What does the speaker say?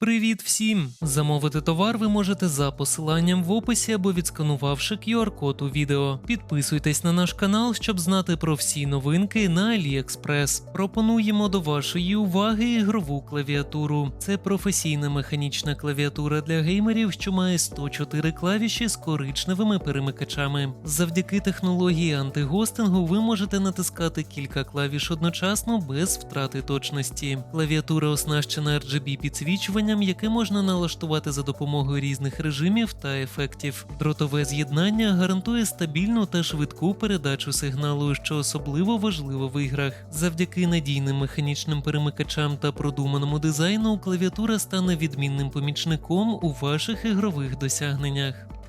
Привіт всім! Замовити товар ви можете за посиланням в описі або відсканувавши QR-код у відео. Підписуйтесь на наш канал, щоб знати про всі новинки на AliExpress. Пропонуємо до вашої уваги ігрову клавіатуру. Це професійна механічна клавіатура для геймерів, що має 104 клавіші з коричневими перемикачами. Завдяки технології антигостингу ви можете натискати кілька клавіш одночасно без втрати точності. Клавіатура оснащена RGB підсвічуванням, яке можна налаштувати за допомогою різних режимів та ефектів. Дротове з'єднання гарантує стабільну та швидку передачу сигналу, що особливо важливо в іграх. Завдяки надійним механічним перемикачам та продуманому дизайну клавіатура стане відмінним помічником у ваших ігрових досягненнях.